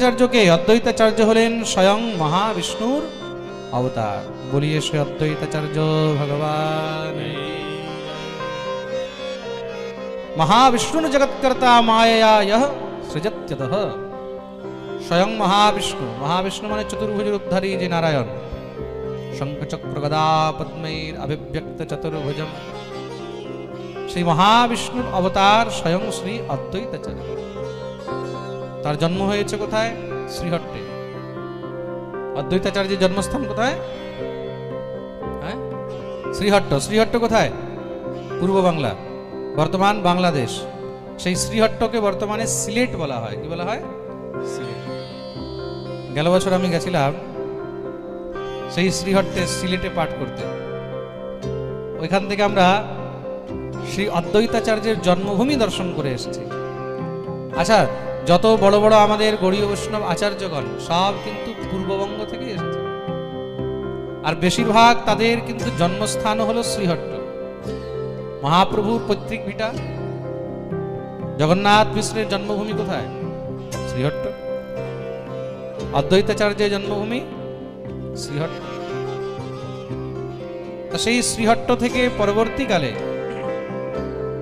আচার্যকে অদ্বৈতাচার্য হলেন স্বয়ং মহাবিষ্ণুর অবতার। বলিয়ে সে অদ্বৈতাচার্য ভগবান। মহাবিষ্ণুর জগৎকর্তা মায়া ইহ সৃজত্যত। স্বয়ং মহাবিষ্ণু। মহাবিষ্ণু মানে চতুর্ভুজের উদ্ধারী যে নারায়ণ। শঙ্খচক্র গদা পদ্মৈর অভিব্যক্ত চতুর্ভুজম। সেই মহাবিষ্ণুর অবতার স্বয়ং শ্রী অদ্বৈতাচার্য। তার জন্ম হয়েছে কোথায়? শ্রীহট্টে। অদ্বৈতাচার্যের জন্মস্থান কোথায়? হ্যাঁ? শ্রীহট্ট। শ্রীহট্ট কোথায়? পূর্ব বাংলা। বর্তমান বাংলাদেশ। সেই শ্রীহট্টকে বর্তমানে সিলেট বলা হয়। কি বলা হয়? সিলেট। গেল বছর আমি গেছিলাম সেই শ্রীহট্টে সিলেটে পাঠ করতে। ওইখান থেকে আমরা শ্রী অদ্বৈতাচার্যের জন্মভূমি দর্শন করে এসেছি। আচ্ছা যত বড় বড় আমাদের গড়ীয় বৈষ্ণব আচার্যগণ, সব কিন্তু পূর্ববঙ্গ থেকে এসেছে। আর বেশিরভাগ তাদের কিন্তু জন্মস্থান হলো শ্রীহট্ট। মহাপ্রভুর পৈতৃক ভিটা। জগন্নাথ মিশ্রের জন্মভূমি কোথায়? শ্রীহট্ট। অদ্বৈতাচার্যের জন্মভূমি শ্রীহট্ট। সেই শ্রীহট্ট থেকে পরবর্তীকালে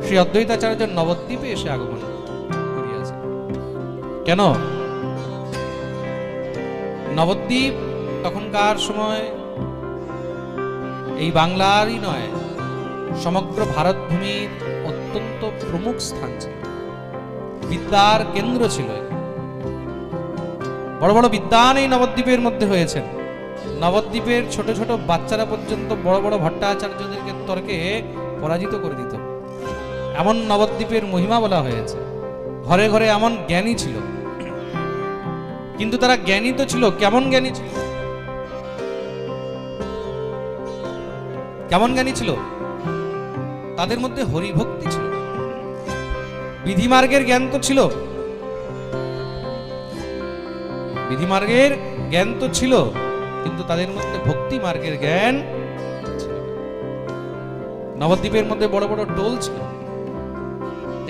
শ্রী অদ্বৈতাচার্য নবদ্বীপে এসে আগমন। কেন? নবদ্বীপ তখনকার সময় এই বাংলারই নয়, সমগ্র ভারতভূমির অত্যন্ত প্রমুখ স্থান ছিল। বিদ্যার কেন্দ্র ছিল বড় বড় বিদ্যান এই নবদ্বীপের মধ্যে হয়েছেন নবদ্বীপের ছোট ছোট বাচ্চারা পর্যন্ত বড় বড় ভট্টাচার্যদেরকে তর্কে পরাজিত করে দিত। এমন নবদ্বীপের মহিমা বলা হয়েছে। ঘরে ঘরে এমন জ্ঞানী ছিল। কিন্তু তারা জ্ঞানী তো ছিল। কেমন জ্ঞানী ছিল? কেমন জ্ঞানী ছিল? তাদের মধ্যে হরিভক্তি ছিল। বিধিমার্গের জ্ঞান তো ছিল। বিধিমার্গের জ্ঞান তো ছিল, কিন্তু তাদের মধ্যে ভক্তি মার্গের জ্ঞান নবদ্বীপের মধ্যে বড় বড় টোল ছিল।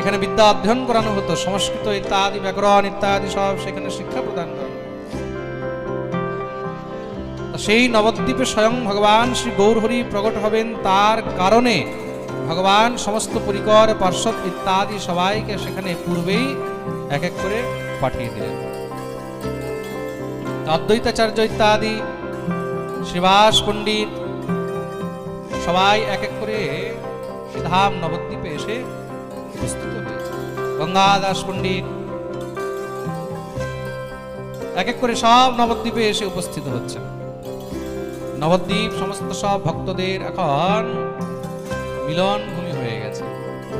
যেখানে বিদ্যা অধ্যয়ন করানো হতো, সংস্কৃত, ইত্যাদি, ব্যাকরণ ইত্যাদি সব সেখানে শিক্ষা প্রদান করা সেই নবদ্বীপে স্বয়ং ভগবান শ্রী গৌরহরি প্রকট হবেন। তার কারণে ভগবান সমস্ত পরিকর, পার্শ্বদ ইত্যাদি সবাইকে সেখানে পূর্বেই এক এক করে পাঠিয়ে দিলেন। অদ্বৈতাচার্য ইত্যাদি, শিবাস পণ্ডিত সবাই এক এক করে সিধাম নবদ্বীপে এসে গঙ্গাদাস এক এক করে সব নবদ্বীপে এসে উপস্থিত হচ্ছে নবদ্বীপ সমস্ত সব ভক্তদের এখন মিলন ভূমি হয়ে গেছে।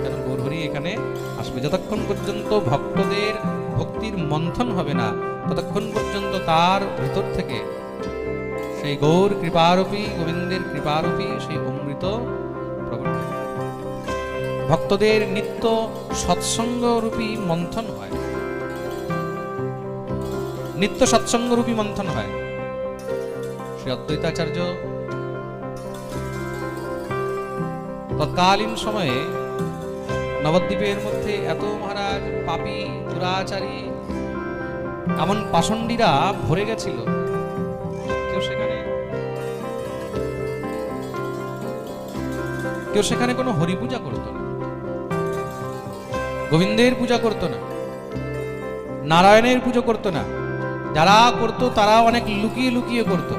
কেন গৌরহরি এখানে আসবে? যতক্ষণ পর্যন্ত ভক্তদের ভক্তির মন্থন হবে না, ততক্ষণ পর্যন্ত তার ভিতর থেকে সেই গৌর কৃপারূপী, গোবিন্দের কৃপারূপী, সেই অমৃত। ভক্তদের নিত্য সৎসঙ্গরূপী মন্থন হয়। নিত্য সৎসঙ্গরূপী মন্থন হয়। শ্রী অদ্বৈতাচার্য তৎকালীন সময়ে নবদ্বীপের মধ্যে এত মহারাজ, পাপী, দুরাচারী, এমন পাষণ্ডীরা ভরে গেছিল। কেউ সেখানে কেউ সেখানে কোনো হরি পূজা করতো না। গোবিন্দের পূজা করতো না। নারায়ণের পুজো করতো না। যারা করতো তারা অনেক লুকিয়ে লুকিয়ে করত।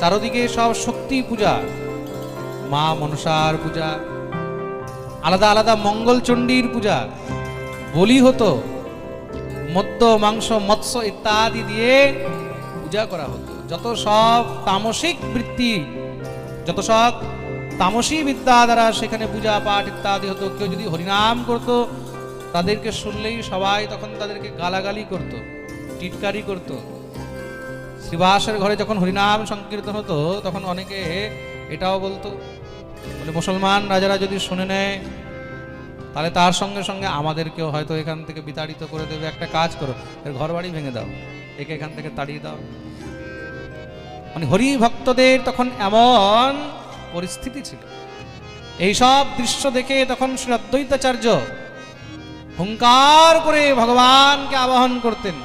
চারদিকে সব শক্তি পূজা। মা মনসার পূজা। আলাদা আলাদা মঙ্গল চণ্ডীর পূজা। বলি হতো। মদ্য, মাংস, মৎস্য ইত্যাদি দিয়ে পূজা করা হতো। যত সব তামসিক বৃত্তি, যত সব তামসী বিদ্যা দ্বারা সেখানে পূজা পাঠ ইত্যাদি হতো, কেউ যদি হরিনাম করত, তাদেরকে শুনলেই সবাই তখন তাদেরকে গালাগালি করত, টিটকারি করত। শ্রীবাসের ঘরে যখন হরিনাম সংকীর্তন হতো, তখন অনেকে এটাও বলতো, বলে, মুসলমান রাজারা যদি শুনে নেয়, তাহলে তার সঙ্গে সঙ্গে আমাদেরকেও হয়তো এখান থেকে বিতাড়িত করে দেবে। একটা কাজ করো, এর ঘর বাড়ি ভেঙে দাও, একে এখান থেকে তাড়িয়ে দাও। মানে হরি ভক্তদের তখন এমন পরিস্থিতি ছিল। এইসব দৃশ্য দেখে তখন শ্রী অদ্বৈতাচার্য হুঙ্কার করে ভগবানকে আবাহন করতেন।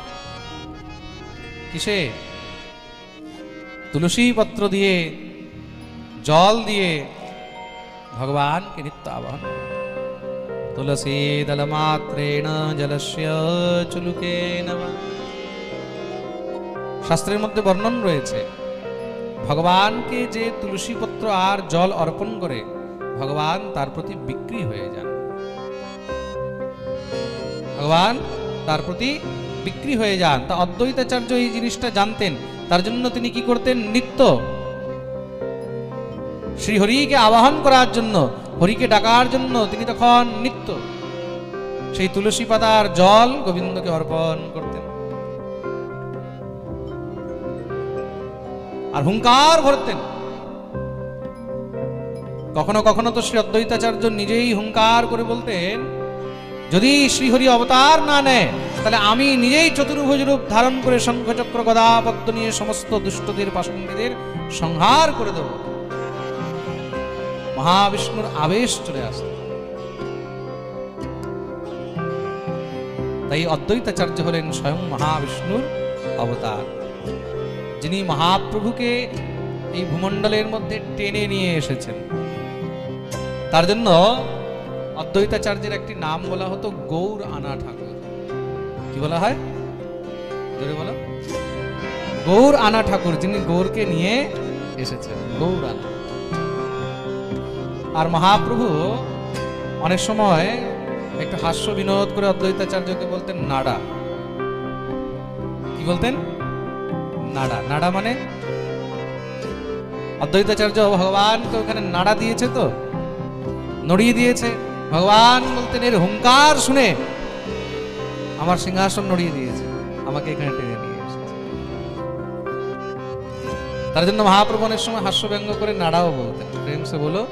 কিসে? তুলসী পত্র দিয়ে, জল দিয়ে ভগবানকে নিত্য আবাহন। তুলসী দল মাত্রেণ জলস্য চুলুকে শাস্ত্রের মধ্যে বর্ণন রয়েছে ভগবানকে যে তুলসী পত্র আর জল অর্পণ করে ভগবান তার প্রতি বিক্রি হয়ে যান। ভগবান তার প্রতি বিক্রি হয়ে যান। তা অদ্বৈতাচার্য এই জিনিসটা জানতেন। তার জন্য তিনি কি করতেন? নিত্য শ্রী হরিকে আবাহন করার জন্য, হরিকে ডাকার জন্য তিনি তখন নিত্য সেই তুলসী পাতার জল গোবিন্দকে অর্পণ করতেন। আর হুঙ্কার ভরতেন। কখনো কখনো তো শ্রী অদ্বৈতাচার্য নিজেই হুঙ্কার করে বলতেন, যদি শ্রীহরি অবতার না নেয়, তাহলে আমি নিজেই চতুর্ভুজ রূপ ধারণ করে শঙ্খচক্র গদাপদ্ম নিয়ে সমস্ত দুষ্টদের পাষণ্ডীদের সংহার করে দেব। মহাবিষ্ণুর আবেশ চলে আসত। তাই অদ্বৈতাচার্য হলেন স্বয়ং মহাবিষ্ণুর অবতার। যিনি মহাপ্রভুকে এই ভূমণ্ডলের মধ্যে টেনে নিয়ে এসেছেন। তার জন্য অদ্বৈতাচার্যের একটি নাম বলা হতো গৌর আনা ঠাকুর। কি বলা হয়? জোরে বলো। গৌর আনা ঠাকুর যিনি গৌরকে নিয়ে এসেছেন, গৌর আনা। আর মহাপ্রভু অনেক সময় একটু হাস্য বিনোদ করে অদ্বৈতাচার্যকে বলতেন নাড়া। কি বলতেন? নাড়া। নাড়া মানে? অদ্বৈতাচার্য ভগবানকে ওখানে নাড়া দিয়েছে তো? নড়িয়ে দিয়েছে। ভগবান বলতেন, এর হুঙ্কার শুনে আমার সিংহাসন নড়িয়ে দিয়েছে। আমাকে এখানে টেনে নিয়ে এসেছে। তার জন্য মহাপ্রভু সময় হাস্য ব্যঙ্গ করে নাড়াও বলতেন। প্রেম সে বলো